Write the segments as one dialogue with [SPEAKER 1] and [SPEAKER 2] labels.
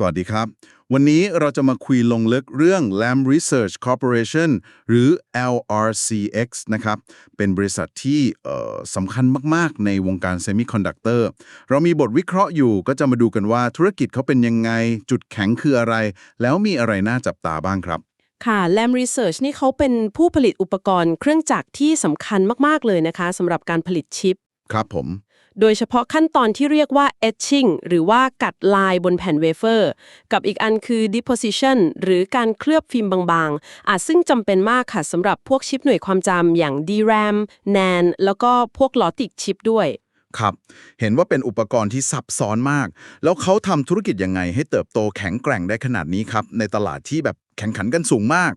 [SPEAKER 1] สวัสดีครับ วันนี้เราจะมาคุยลงลึกเรื่อง Lam Research Corporation หรือ LRCX นะครับ เป็นบริษัทที่เอ่อสำคัญมาก ๆ ในวงการเซมิคอนดักเตอร์ เรามีบทวิเคราะห์อยู่ก็จะมาดูกันว่าธุรกิจเขาเป็นยังไง จุดแข็งคืออะไร แล้วมีอะไรน่าจับตาบ้างครับ
[SPEAKER 2] ค่ะ Lam Research นี่เขาเป็นผู้ผลิตอุปกรณ์เครื่องจักรที่สำคัญมาก ๆ เลยนะคะสำหรับการผลิตชิป
[SPEAKER 1] ครับผม
[SPEAKER 2] โดยเฉพาะขั้นตอนที่เรียกว่า etching หรือว่ากัดลายบนแผ่นเวเฟอร์ กับอีกอันคือ deposition หรือการเคลือบฟิล์มบางๆ อาจซึ่งจำเป็นมากค่ะสำหรับพวกชิปหน่วยความจำอย่าง DRAM NAND แล้วก็พวกลอติกชิปด้วย
[SPEAKER 1] ครับ เห็นว่าเป็นอุปกรณ์ที่ซับซ้อนมาก แล้วเขาทำธุรกิจยังไงให้เติบโตแข็งแกร่งได้ขนาดนี้ครับ ในตลาดที่แบบแข่งขันกันสูงมาก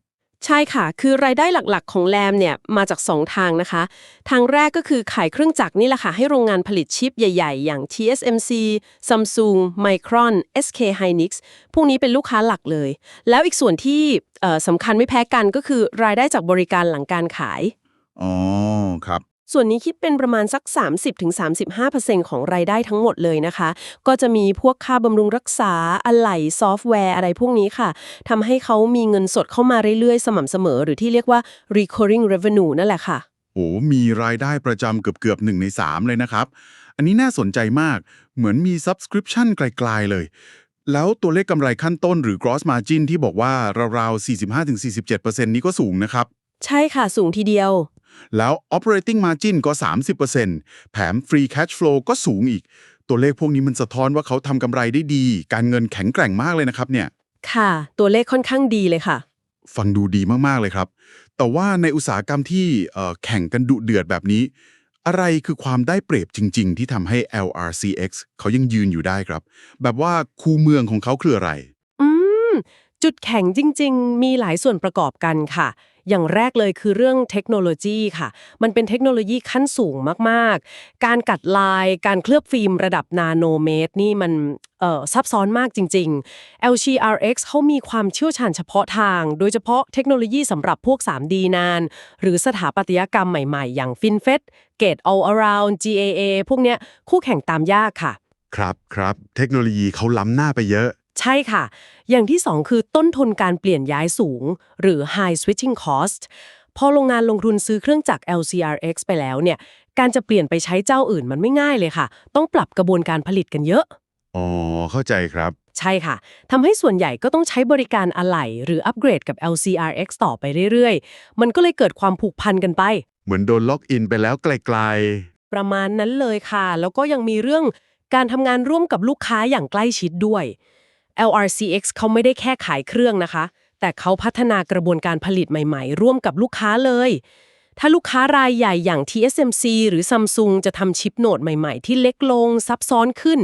[SPEAKER 2] ใช่ค่ะ คือรายได้หลักๆ ของแรมเนี่ยมาจาก 2 ทางนะคะ ทางแรกก็คือขายเครื่องจักรนี่แหละค่ะ ให้โรงงานผลิตชิปใหญ่ๆ อย่าง TSMC Samsung Micron SK Hynix พวกนี้เป็นลูกค้าหลักเลย แล้วอีกส่วนที่สำคัญไม่แพ้กันก็คือรายได้จากบริการหลังการขาย
[SPEAKER 1] อ๋อ ครับ
[SPEAKER 2] ส่วนนี้คิดเป็นประมาณสัก 30-35%ของรายได้ทั้งหมดเลยนะคะ ก็จะมีพวกค่าบำรุงรักษาอะไหล่ซอฟต์แวร์อะไรพวกนี้ค่ะทำให้เขามีเงินสดเข้ามาเรื่อยๆ สม่ำเสมอ หรือที่เรียกว่า recurring revenue นั่นแหละค่ะ
[SPEAKER 1] โอ้มีรายได้ประจำเกือบเกือบๆหนึ่งใน 3 เลยนะครับ อันนี้น่าสนใจมาก เหมือนมี subscription ไกลๆเลย แล้วตัวเลขกำไรขั้นต้นหรือ gross margin ที่บอกว่าราวๆ45-47%นี้ก็สูงนะครับ
[SPEAKER 2] ใช่ค่ะ สูงทีเดียว
[SPEAKER 1] แล้ว operating margin ก็ 30%แถม free cash flow ก็สูงอีก ตัวเลขพวกนี้มันสะท้อนว่าเขาทำกำไรได้ดี การเงินแข็งแกร่งมากเลยนะครับเนี่ย
[SPEAKER 2] ค่ะ ตัวเลขค่อนข้างดีเลยค่ะ
[SPEAKER 1] ฟังดูดีมากๆเลยครับ แต่ว่าในอุตสาหกรรมที่เอ่อแข่งกันดุเดือดแบบนี้ อะไรคือความได้เปรียบจริง ๆ ที่ทำให้ LRCX เขายังยืนอยู่ได้ครับ แบบว่าคูเมืองของเขาคืออะไร
[SPEAKER 2] อืม จุดแข็งจริง ๆ มีหลายส่วนประกอบกันค่ะ อย่างแรกเลยคือเรื่องเทคโนโลยีค่ะ มันเป็นเทคโนโลยีขั้นสูงมาก ๆ การกัดลาย การเคลือบฟิล์มระดับนาโนเมตร นี่มันซับซ้อนมากจริง ๆ LGRX เขามีความเชี่ยวชาญเฉพาะทาง โดยเฉพาะเทคโนโลยีสำหรับพวก 3D นาน หรือสถาปัตยกรรมใหม่ ๆ อย่าง FinFET Gate All Around GAA พวกเนี้ยคู่แข่งตามยากค่ะ
[SPEAKER 1] ครับครับเทคโนโลยีเขาล้ำหน้าไปเยอะ
[SPEAKER 2] ใช่ค่ะ อย่างที่ 2 คือต้นทุนการเปลี่ยนย้ายสูง หรือ high switching cost พอโรงงานลงทุนซื้อเครื่องจักร LCRX ไปแล้วเนี่ย การจะเปลี่ยนไปใช้เจ้าอื่นมันไม่ง่ายเลยค่ะ ต้องปรับกระบวนการผลิตกันเยอะ
[SPEAKER 1] อ๋อ เข้าใจครับ
[SPEAKER 2] ใช่ค่ะ ทำให้ส่วนใหญ่ก็ต้องใช้บริการอะไหล่หรืออัปเกรดกับ LCRX ต่อไปเรื่อยๆ มันก็เลยเกิดความผูกพันกันไป
[SPEAKER 1] เหมือนโดนล็อกอินไปแล้วไกล
[SPEAKER 2] ประมาณนั้นเลยค่ะ แล้วก็ยังมีเรื่องการทำงานร่วมกับลูกค้าอย่างใกล้ชิดด้วย LRCX เขาไม่ได้แค่ขายเครื่องนะคะ แต่เขาพัฒนากระบวนการผลิตใหม่ๆ ร่วมกับลูกค้าเลย ถ้าลูกค้ารายใหญ่อย่าง TSMC หรือ Samsung จะทำชิปโหนดใหม่ๆ ที่เล็กลงซับซ้อนขึ้น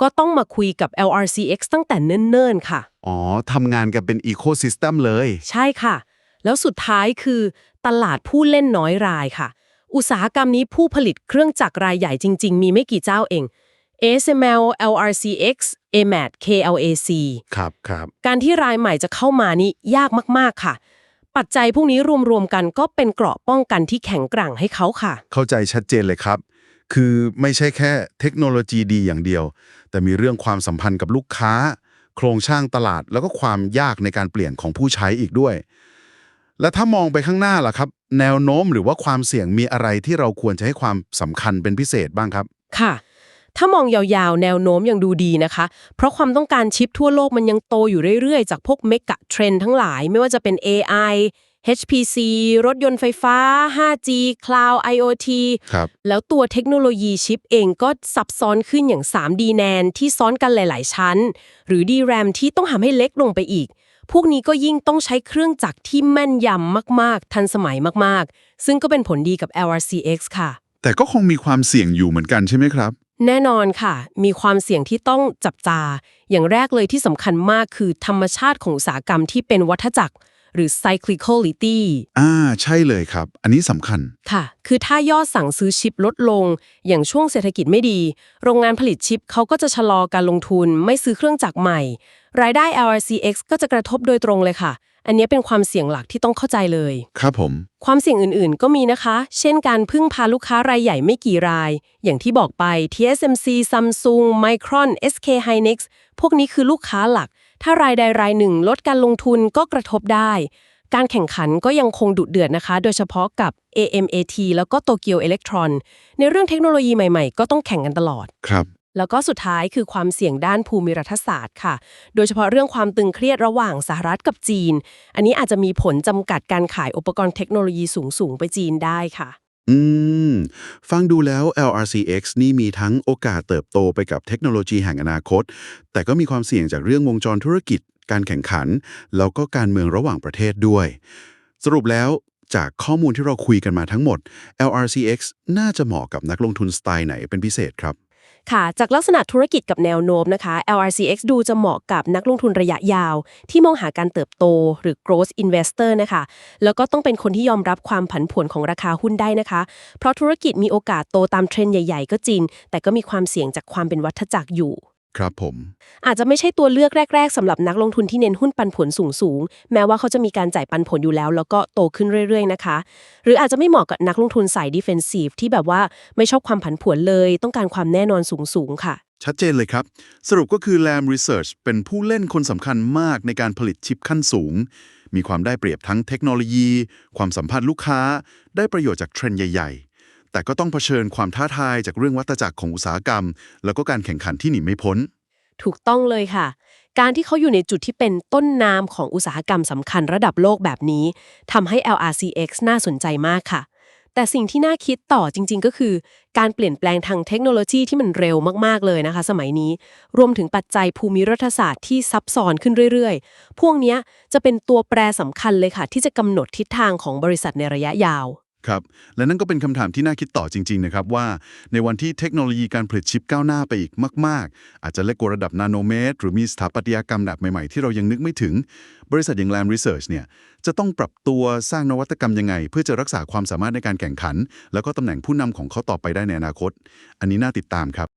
[SPEAKER 2] ก็ต้องมาคุยกับ LRCX ตั้งแต่เนิ่นๆ ค่ะ
[SPEAKER 1] ๆอ๋อ ทำงานกันเป็นอีโค y ิส e m เลย
[SPEAKER 2] ใช่ค่ะ แล้วสุดท้ายคือ ตลาดผู้เล่นน้อยรายค่ะ อุตสาหกรรมนี้ผู้ผลิตเครื่องจักรรายใหญ่จริง ๆ มีไม่กี่เจ้าเอง ASML LRCX AMAT KLAC
[SPEAKER 1] ครับครับ
[SPEAKER 2] การที่รายใหม่จะเข้ามานี่ยากมาก ๆ ค่ะ ปัจจัยพวกนี้รวม ๆ กันก็เป็นเกราะป้องกันที่แข็งแกร่งให้เขาค่ะ
[SPEAKER 1] เข้าใจชัดเจนเลยครับ คือไม่ใช่แค่เทคโนโลยีดีอย่างเดียว แต่มีเรื่องความสัมพันธ์กับลูกค้า โครงสร้างตลาดแล้วก็ความยากในการเปลี่ยนของผู้ใช้อีกด้วย และถ้ามองไปข้างหน้าล่ะครับ แนวโน้มหรือว่าความเสี่ยงมีอะไรที่เราควรจะให้ความสำคัญเป็นพิเศษบ้างครับ
[SPEAKER 2] ค่ะ ถ้ามองยาวๆ แนวโน้มยังดูดีนะคะ เพราะความต้องการชิปทั่วโลกมันยังโตอยู่เรื่อยๆ จากพวกเมกะเทรนทั้งหลาย ไม่ว่าจะเป็น AI HPC รถยนต์ไฟฟ้า 5G Cloud IoT
[SPEAKER 1] ครับ
[SPEAKER 2] แล้วตัวเทคโนโลยีชิปเองก็ซับซ้อนขึ้นอย่าง 3D NAND ที่ซ้อนกันหลาย ๆ ชั้น หรือ DRAM ที่ต้องทำให้เล็กลงไปอีก พวกนี้ก็ยิ่งต้องใช้เครื่องจักรที่แม่นยำมาก ๆ ทันสมัยมาก ๆ ซึ่งก็เป็นผลดีกับ LRCX ค่ะ
[SPEAKER 1] แต่ก็คงมีความเสี่ยงอยู่เหมือนกันใช่ไหมครับ
[SPEAKER 2] แน่นอนค่ะ มีความเสี่ยงที่ต้องจับตา อย่างแรกเลยที่สำคัญมากคือธรรมชาติของอุตสาหกรรมที่เป็นวัฏจักร หรือ cyclicality
[SPEAKER 1] อ่า ใช่เลยครับ อันนี้สำคัญ
[SPEAKER 2] ค่ะ คือถ้ายอดสั่งซื้อชิปลดลง อย่างช่วงเศรษฐกิจไม่ดี โรงงานผลิตชิปเขาก็จะชะลอการลงทุนไม่ซื้อเครื่องจักรใหม่ รายได้ LRCX ก็จะกระทบโดยตรงเลยค่ะ อันนี้เป็นความเสี่ยงหลักที่ต้องเข้าใจเลย
[SPEAKER 1] ครับผม
[SPEAKER 2] ความเสี่ยงอื่นๆ ก็มีนะคะ เช่นการพึ่งพาลูกค้ารายใหญ่ไม่กี่ราย อย่างที่บอกไป TSMC Samsung Micron SK Hynix พวกนี้คือลูกค้าหลัก ถ้ารายใดรายหนึ่งลดการลงทุนก็กระทบได้ การแข่งขันก็ยังคงดุเดือดนะคะ โดยเฉพาะกับ AMAT แล้วก็ Tokyo Electron ในเรื่องเทคโนโลยีใหม่ๆ ก็ต้องแข่งกันตลอด
[SPEAKER 1] ครับ
[SPEAKER 2] แล้วก็สุดท้ายคือความเสี่ยงด้านภูมิรัฐศาสตร์ค่ะ โดยเฉพาะเรื่องความตึงเครียดระหว่างสหรัฐกับจีน อันนี้อาจจะมีผลจำกัดการขายอุปกรณ์เทคโนโลยีสูงๆไปจีนได้ค่ะ
[SPEAKER 1] อืม ฟังดูแล้ว LRCX นี่มีทั้งโอกาสเติบโตไปกับเทคโนโลยีแห่งอนาคต แต่ก็มีความเสี่ยงจากเรื่องวงจรธุรกิจ การแข่งขัน แล้วก็การเมืองระหว่างประเทศด้วย สรุปแล้วจากข้อมูลที่เราคุยกันมาทั้งหมด LRCX น่าจะเหมาะกับนักลงทุนสไตล์ไหนเป็นพิเศษครับ
[SPEAKER 2] ค่ะ จากลักษณะธุรกิจกับแนวโน้มนะคะ LRCX ดูจะเหมาะกับนักลงทุนระยะยาว ที่มองหาการเติบโตหรือ growth investor นะคะ แล้วก็ต้องเป็นคนที่ยอมรับความผันผวนของราคาหุ้นได้นะคะ เพราะธุรกิจมีโอกาสโตตามเทรนด์ใหญ่ ๆ ก็จริง แต่ก็มีความเสี่ยงจากความเป็นวัฏจักรอยู่
[SPEAKER 1] ครับผม
[SPEAKER 2] อาจจะไม่ใช่ตัวเลือกแรก ๆสำหรับนักลงทุนที่เน้นหุ้นปันผลสูงๆ แม้ว่าเขาจะมีการจ่ายปันผลอยู่แล้ว แล้วก็โตขึ้นเรื่อยๆนะคะ หรืออาจจะไม่เหมาะกับนักลงทุนสาย defensive ที่แบบว่าไม่ชอบความผันผวนเลย ต้องการความแน่นอนสูงๆค่ะ
[SPEAKER 1] ชัดเจนเลยครับ สรุปก็คือ Lam Research เป็นผู้เล่นคนสำคัญมากในการผลิตชิปขั้นสูง มีความได้เปรียบทั้งเทคโนโลยี ความสัมพันธ์ลูกค้า ได้ประโยชน์จากเทรนด์ใหญ่ๆ แต่ก็ต้องเผชิญความท้าทายจากเรื่องวัตจักรของอุตสาหกรรม แล้วก็การแข่งขันที่หนีไม่พ้น
[SPEAKER 2] ถูกต้องเลยค่ะ การที่เขาอยู่ในจุดที่เป็นต้นน้ำของอุตสาหกรรมสำคัญระดับโลกแบบนี้ทำให้ LRCX น่าสนใจมากค่ะ แต่สิ่งที่น่าคิดต่อจริง ๆ ก็คือ การเปลี่ยนแปลงทางเทคโนโลยีที่มันเร็วมากๆเลยนะคะ สมัยนี้ รวมถึงปัจจัยภูมิรัฐศาสตร์ที่ซับซ้อนขึ้นเรื่อยๆ พวกนี้จะเป็นตัวแปรสำคัญเลยค่ะ ที่จะกำหนดทิศทางของบริษัทในระยะยาว
[SPEAKER 1] ครับ และนั่นก็เป็นคำถามที่น่าคิดต่อจริง ๆ นะครับว่า ในวันที่เทคโนโลยีการผลิตชิปก้าวหน้าไปอีกมาก ๆ อาจจะเล็กกว่าระดับนาโนเมตร หรือมีสถาปัตยกรรมแบบใหม่ ๆ ที่เรายังนึกไม่ถึง บริษัทอย่างแรมรีเสิร์ชเนี่ยจะต้องปรับตัวสร้างนวัตกรรมยังไง เพื่อจะรักษาความสามารถในการแข่งขัน แล้วก็ตำแหน่งผู้นำของเขาต่อไปได้ในอนาคต อันนี้น่าติดตามครับ